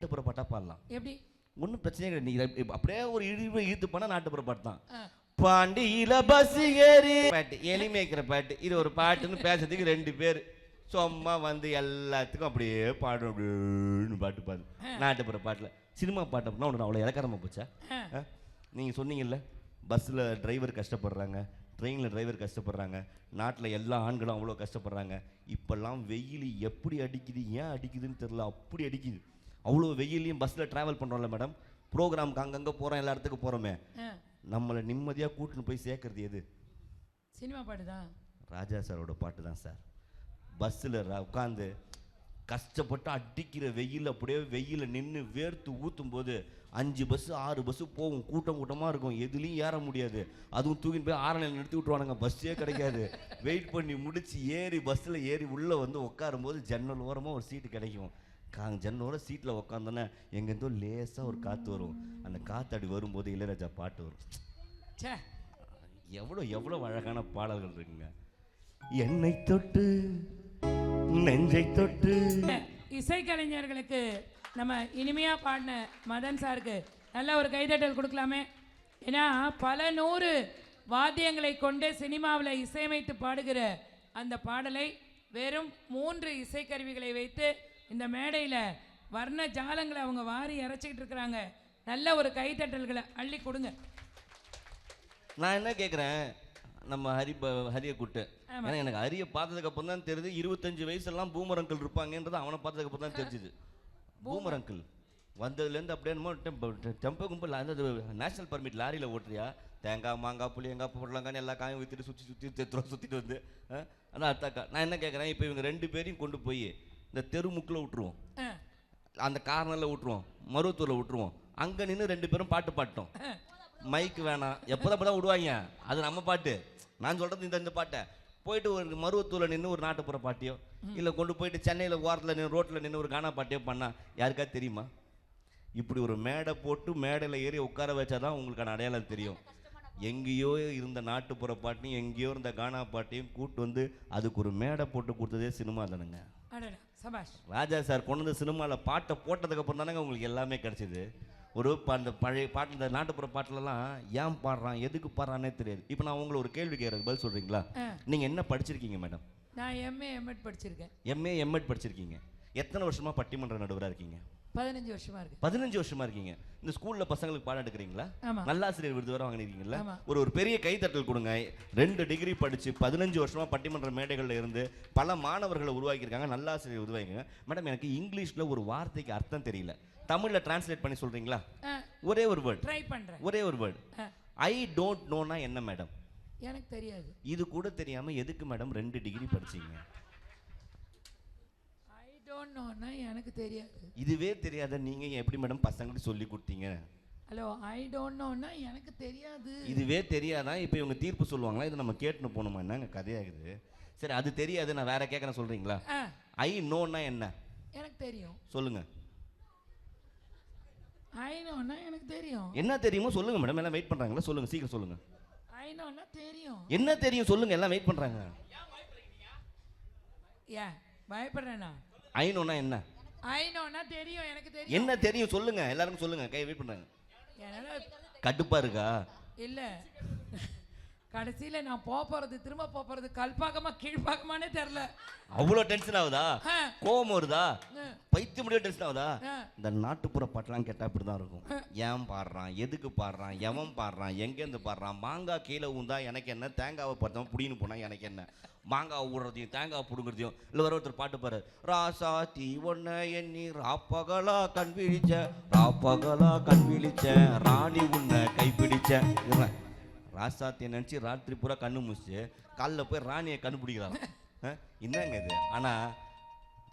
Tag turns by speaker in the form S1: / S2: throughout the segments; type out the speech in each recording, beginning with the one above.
S1: நாட்டுப்புற பாட்டா பாடலாம்.
S2: எப்படி?
S1: ஒன்றும் பிரச்சனையே கிடையாது. நீ அப்படியே ஒரு இழிவு ஈர்த்து பண்ணா நாட்டுப்புற பாட்டு தான். பாண்டியில பஸ் ஏறி. பாட்டு எலி மேய்க்கிற பாட்டு. இது ஒரு பாட்டுன்னு பேசுறதுக்கு ரெண்டு பேர். சும்மா வந்து எல்லாத்துக்கும் அப்படியே பாடும் அப்படின்னு பாட்டு பாடு. நாட்டுப்புற பாட்டில் சினிமா பாட்டு அப்படின்னா ஒன்று அவ்வளோ இலக்காரமா போச்சா. நீங்கள் சொன்னீங்கல்ல பஸ்ஸில் டிரைவர் கஷ்டப்படுறாங்க ட்ரெயினில் டிரைவர் கஷ்டப்படுறாங்க நாட்டில் எல்லா ஆண்களும் அவ்வளோ கஷ்டப்படுறாங்க. இப்போல்லாம் வெயில் எப்படி அடிக்குது ஏன் அடிக்குதுன்னு தெரில அப்படி அடிக்குது. அவ்வளோ வெயிலையும் பஸ்ஸில் ட்ராவல் பண்ணுறோம்ல மேடம் ப்ரோக்ராமுக்கு அங்கங்கே போகிறோம் எல்லா இடத்துக்கு போகிறோமே. நம்மளை நிம்மதியாக கூட்டின்னு போய் சேர்க்கறது எது?
S2: சினிமா பாட்டு தான்
S1: ராஜா சாரோட பாட்டு தான் சார் பஸ்ஸில் உட்காந்து கஷ்டப்பட்டு அடிக்கிற வெயில் அப்படியே வெயில நின்று வேர்த்து ஊற்றும் போது அஞ்சு பஸ் ஆறு பஸ் போகும். கூட்டம் கூட்டமாக இருக்கும். எதுலேயும் ஏற முடியாது. அதுவும் தூக்கின்னு போய் ஆரணியில் நிறுத்தி விட்ருவானுங்க பஸ்ஸே கிடைக்காது. வெயிட் பண்ணி முடிச்சு ஏறி பஸ்ஸில் ஏறி உள்ளே வந்து உட்காரும்போது ஜன்னல் ஓரமாக ஒரு சீட்டு கிடைக்கும். கா ஜன்னல் ஓரம் சீட்டில் உட்காந்தோன்னே எங்கேருந்தோ லேசாக ஒரு காற்று வரும். அந்த காற்று அப்படி வரும்போது இளையராஜா பாட்டு வரும்.
S2: ச்சே.
S1: எவ்வளோ எவ்வளோ அழகான பாடல்கள் இருக்குங்க. என்னை தொட்டு நெஞ்சை தொட்டு.
S2: இசைக்கலைஞர்களுக்கு நம்ம இனிமையா பாடின மதன் சாருக்கு நல்ல ஒரு கைதட்டல் கொடுக்கலாமே. ஏன்னா பல நூறு வாத்தியங்களை கொண்டு சினிமாவில் இசையமைத்து பாடுகிற அந்த பாடலை வெறும் மூன்று இசைக்கருவிகளை வைத்து இந்த மேடையில் வர்ண ஜாலங்களை அவங்க வாரி இறைச்சிக்கிட்டு இருக்கிறாங்க. நல்ல ஒரு கைதட்டல்களை அள்ளி கொடுங்க.
S1: நான் என்ன கேட்குறேன் நம்ம ஹரி ஹரியை கூட்டு. ஏன்னா எனக்கு ஹரியை பார்த்ததுக்கு அப்புறம் தான் தெரியுது இருபத்தஞ்சு வயசுலாம் பூமர் அங்கிள் இருப்பாங்கன்றது அவனை பார்த்ததுக்கு அப்புறம் தான் தெரிஞ்சுது. பூமர் அங்கிள் வந்ததுலேருந்து அப்படியே டெம்போ கும்பல் அந்த நேஷனல் பர்மிட் லாரியில் ஓட்டுறியா? தேங்காய் மாங்காய் புளி எங்காய் பொருளாங்கான்னு எல்லா காயும் விற்றுட்டு சுற்றி சுற்றி தெத்துறோம் சுற்றிட்டு வந்து ஆ? அதான் அத்தாக்கா. நான் என்ன கேட்குறேன் இப்போ இவங்க ரெண்டு பேரையும் கொண்டு போய் இந்த தெருமுக்கில் விட்டுருவோம். அந்த கார்னரில் விட்டுருவோம். மருவத்தூரில் விட்டுருவோம். அங்கே நின்று ரெண்டு பேரும் பாட்டு பாட்டோம். மைக் வேணாம். எப்போதான் தான் விடுவாங்க அது நம்ம பாட்டு. நான் சொல்கிறது இந்த இந்த பாட்டை. போயிட்டு ஒரு மருவத்தூரில் நின்று ஒரு நாட்டுப்புற பாட்டியோ இல்லை கொண்டு போயிட்டு சென்னையில் ஓரத்தில் நின்று ரோட்டில் நின்று ஒரு கானா பாட்டியோ பண்ணா யாருக்கா தெரியுமா? இப்படி ஒரு மேடை போட்டு மேடையில் ஏறி உட்கார வச்சாதான் உங்களுக்கான அடையாளம் தெரியும். எங்கேயோ இருந்த நாட்டுப்புற பாட்டையும் எங்கேயோ இருந்த கானா பாட்டையும் கூட்டு வந்து அதுக்கு ஒரு மேடை போட்டு கொடுத்ததே சினிமா தானுங்க. ராஜா சார் கொண்டு வந்து சினிமாவில் பாட்டை போட்டதுக்கு அப்புறம் தானங்க உங்களுக்கு எல்லாமே கிடைச்சிது. ஒரு அந்த பழைய பாட்டு இந்த நாட்டுப்புற பாட்டுலலாம் ஏன் பாடுறான் எதுக்கு பாடுறானே தெரியாது. இப்போ நான் உங்களை ஒரு கேள்வி கேட்குறது பதில் சொல்கிறீங்களா. நீங்கள் என்ன படிச்சிருக்கீங்க மேடம்?
S2: நான் எம்ஏ எம்எட் படிச்சிருக்கேன்.
S1: எம்ஏ எம்எட் படிச்சிருக்கீங்க. எத்தனை வருஷமா பட்டிமன்ற நடுவராக இருக்கீங்க?
S2: பதினஞ்சு வருஷமா இருக்கு.
S1: பதினஞ்சு வருஷமா இருக்கீங்க. இந்த ஸ்கூல்ல பசங்களுக்கு பாடம் எடுக்கிறீங்களா. நல்லாசிரியர் விருது வர வாங்கிருக்கீங்களா?
S2: ஆமா.
S1: ஒரு ஒரு பெரிய கைத்தட்டல் கொடுங்க. ரெண்டு டிகிரி படிச்சு பதினஞ்சு வருஷமா பட்டிமன்ற மேடைகள்ல இருந்து பல மாணவர்களை உருவாக்கியிருக்காங்க. நல்லாசிரியர் உருவாக்கிருக்காங்க மேடம் எனக்கு இங்கிலீஷ்ல ஒரு வார்த்தைக்கு அர்த்தம் தெரியல. தமிழ்ல டிரான்ஸ்லேட் பண்ணி சொல்றீங்களா? ஒரே ஒரு வேர்ட்
S2: ட்ரை பண்றேன்.
S1: ஒரே ஒரு வேர்ட் ஐ டோன்ட் நோனா என்ன மேடம்
S2: எனக்கு தெரியாது.
S1: இது கூட தெரியாம எதுக்கு மேடம் ரெண்டு டிகிரி படிச்சீங்க?
S2: ஐ டோன்ட் நோன்னா எனக்கு தெரியாது.
S1: இதுவே தெரியாத நீங்க எப்படி மேடம் பசங்களுக்கு சொல்லி கொடுத்தீங்க?
S2: ஹலோ ஐ டோன்ட் நோன்னா எனக்கு தெரியாது.
S1: இதுவே தெரியாதான் இப்போ இவங்க தீர்ப்பு சொல்லுவாங்களா? இது நம்ம கேட்டுன்னு போகணுமா? என்னங்க கதையாகுது? சரி அது தெரியாது. நான் வேற கேட்குறேன் சொல்றீங்களா? ஐ நோன்னா என்ன?
S2: எனக்கு தெரியும்.
S1: சொல்லுங்க.
S2: ஐ நோன்னா எனக்கு தெரியும்.
S1: என்ன தெரியுமோ சொல்லுங்க மேடம் எல்லாம் வெயிட் பண்றாங்களா? சொல்லுங்க சீக்கிரம் சொல்லுங்க.
S2: ஐ நோன்னா தெரியும்.
S1: என்ன தெரியும் சொல்லுங்க. எல்லாம் வெயிட் பண்றாங்க.
S2: ஏன் பயப்படுறேனா?
S1: ஐ நோன்னா என்ன?
S2: ஐ நோன்னா தெரியும் எனக்கு தெரியும்.
S1: என்ன தெரியும்? சொல்லுங்க. எல்லாருக்கும் சொல்லுங்க. கை வெயிட் பண்றாங்க. கடுப்பா இருக்கா?
S2: இல்ல. கடைசியில நான் போக போறது திரும்ப போக போறது கல்பாக்கமா கீழ்பாக்கமானே தெரியல.
S1: அவ்வளோ டென்ஷன் ஆகுதா? கோவம் வருதா? பைத்தியம் முடிய டென்ஷன் ஆகுதா. இந்த நாட்டுப்புற பாட்டெல்லாம் கேட்டால் இப்படி தான் இருக்கும் ஏன் பாடுறான்? எதுக்கு பாடுறான்? எவன் பாடுறான்? எங்கேருந்து பாடுறான்? மாங்காய் கீழே ஊந்தா எனக்கு என்ன? தேங்காவை பார்த்தவன் புடின்னு போனா எனக்கு என்ன? மாங்காய் ஊடுறதையும் தேங்காய் பிடுங்குறதையும். இல்லை வர ஒருத்தர் பாட்டு பாரு ராசா தீ ஒன்ன எண்ணி ராப்பகலா கண் விழிச்ச ராப்பகலா கண் விழிச்ச ராணி உன்னை கைப்பிடிச்ச ராசாத்தியை நினச்சி ராத்திரி பூரா கண்ணு முடிச்சு காலைல போய் ராணியை கண்டுபிடிக்கிறான். என்னங்க இது. ஆனால்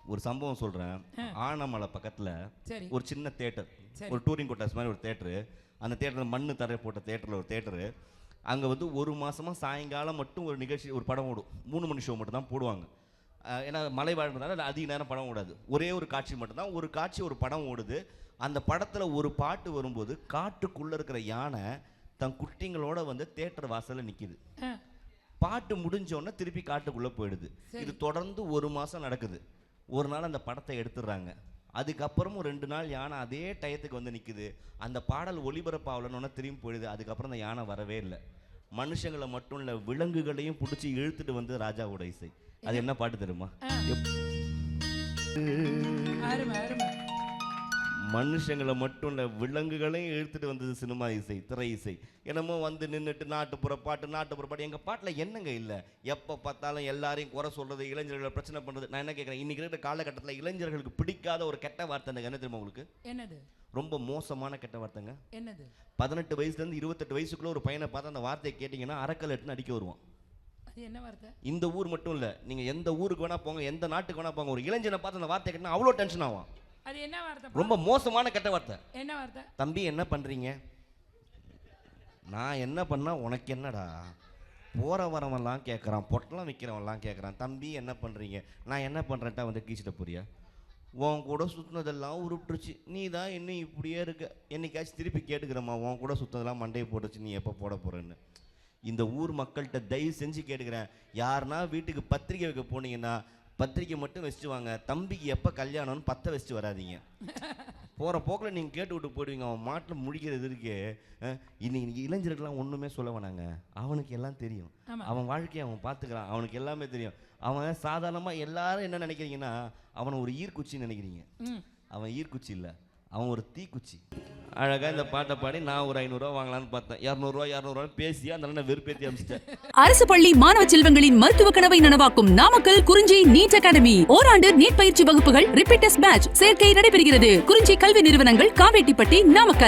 S1: ஒரு சம்பவம் சொல்கிறேன் ஆனமலை பக்கத்தில் ஒரு சின்ன தேட்டர். ஒரு டூரிங் கோட்டாஸ் மாதிரி ஒரு தேட்டரு. அந்த தேட்டரில் மண்ணு தரை போட்ட தேட்டரில் ஒரு தேட்டரு. அங்கே வந்து ஒரு மாசமா சாயங்காலம் மட்டும் ஒரு நிகழ்ச்சி ஒரு படம் ஓடும். மூணு மணி ஷோ மட்டும் தான் போடுவாங்க. ஏன்னா மலை வாழ்றதுனால அதிக நேரம் படம் ஓடாது. ஒரே ஒரு காட்சி மட்டும்தான். ஒரு காட்சி ஒரு படம் ஓடுது. அந்த படத்தில் ஒரு பாட்டு வரும்போது காட்டுக்குள்ளே இருக்கிற யானை தன் குட்டிங்களோட வந்து தேட்டர் வாசலில் நிற்கிது பாட்டு முடிஞ்ச உடனே திருப்பி காட்டுக்குள்ளே போயிடுது. இது தொடர்ந்து ஒரு மாதம் நடக்குது. ஒரு நாள் அந்த படத்தை எடுத்துடுறாங்க. அதுக்கப்புறமும் ரெண்டு நாள் யானை அதே டயத்துக்கு வந்து நிக்குது. அந்த பாடல் ஒளிபரப்பாகலன்னு திரும்பி போயிடுது. அதுக்கப்புறம் அந்த யானை வரவே இல்லை. மனுஷங்களை மட்டும் இல்லை விலங்குகளையும் பிடிச்சி இழுத்துட்டு வந்து ராஜாவோட இசை. அது என்ன பாட்டு தெரியுமா? மனுஷங்களை மட்டும் இல்லை விலங்குகளையும் இழுத்துட்டு வந்தது சினிமா இசை திரை இசை. என்னமோ வந்து நின்றுட்டு நாட்டுப்புற பாட்டு நாட்டுப்புற பாட்டு. எங்கள் பாட்டில் என்னங்க இல்லை? எப்போ பார்த்தாலும் எல்லாரையும் குறை சொல்கிறது இளைஞர்களை பிரச்சனை பண்ணுறது நான் என்ன கேட்குறேன்? இன்றைக்கி இருக்கிற காலகட்டத்தில் இளைஞர்களுக்கு பிடிக்காத ஒரு கெட்ட வார்த்தை என்ன தெரியுமா உங்களுக்கு?
S2: என்னது?
S1: ரொம்ப மோசமான கெட்ட வார்த்தைங்க.
S2: என்னது?
S1: பதினெட்டு வயசுலேருந்து இருபத்தெட்டு வயசுக்குள்ள ஒரு பையனை பார்த்து அந்த வார்த்தையை கேட்டிங்கன்னா அறக்கல் எடுத்துன்னு அடிக்க வருவான்.
S2: என்ன வார்த்தை?
S1: இந்த ஊர் மட்டும் இல்லை நீங்கள் எந்த ஊருக்கு வேணா போங்க எந்த நாட்டுக்கு வேணா போங்க ஒரு இளைஞனை பார்த்து அந்த வார்த்தை கேட்டினா அவ்வளோ டென்ஷன் ஆகும்
S2: அது என்ன வார்த்தை?
S1: ரொம்ப மோசமான கெட்ட வார்த்தை.
S2: என்ன வார்த்தை?
S1: தம்பி என்ன பண்ணுறீங்க நான் என்ன பண்ணா உனக்கு என்னடா? போகிற வரவன்லாம் கேட்குறான் பொட்டலம் விற்கிறவன்லாம் கேட்குறான் தம்பி என்ன பண்ணுறீங்க நான் என்ன பண்ணுறேன்ட்டா வந்து கீச்சிட்ட போறியா? உன் கூட சுற்றினதெல்லாம் உருட்டுருச்சு. நீ தான் இன்னும் இப்படியே இருக்க. என்னைக்காச்சும் திருப்பி கேட்டுக்கிறம்மா. உன் கூட சுற்றினதெல்லாம் மண்டையை போட்டுச்சு நீ எப்போ போட போகிறேன்னு இந்த ஊர் மக்கள்கிட்ட தயவு செஞ்சு கேட்டுக்கிறேன். யாருன்னா வீட்டுக்கு பத்திரிக்கை வைக்க போனீங்கன்னா பத்திரிக்கை மட்டும் வச்சுட்டு வாங்க தம்பிக்கு எப்போ கல்யாணம்னு பற்ற வச்சுட்டு வராதீங்க. போகிற போக்கில் நீங்கள் கேட்டு விட்டு போயிடுவீங்க. அவன் மாட்டில் முழிக்கிறது இருக்கு இன்னைக்கு இளைஞர்கள்லாம் ஒன்றுமே சொல்ல வேணாங்க. அவனுக்கு எல்லாம் தெரியும். அவன் வாழ்க்கையை அவன் பார்த்துக்கிறான் அவனுக்கு எல்லாமே தெரியும். அவன் சாதாரணமாக எல்லாரும் என்ன நினைக்கிறீங்கன்னா அவனை ஒரு ஈர்க்குச்சின்னு நினைக்கிறீங்க. அவன் ஈர்க்குச்சி இல்லை. அவன் ஒரு தீக்குச்சி. அழகாக இந்த பாட்டை பாடி நான் ஒரு ஐநூறுரூவா வாங்கலான்னு பார்த்தேன். இரநூறுவா இரநூறுவா பேசி அந்த நான் வெறுப்பேற்றி அமிச்சிட்டேன்
S3: அரசு பள்ளி மாணவ செல்வங்களின் மருத்துவ கனவை நனவாக்கும் நாமக்கல் குறிஞ்சி நீட் அகாடமி. ஓராண்டு நீட் பயிற்சி வகுப்புகள் ரிப்பீட்டஸ் பேட்ச் சேர்க்கை நடைபெறுகிறது. குறிஞ்சி கல்வி நிறுவனங்கள் காவேட்டிப்பட்டி நாமக்கல்.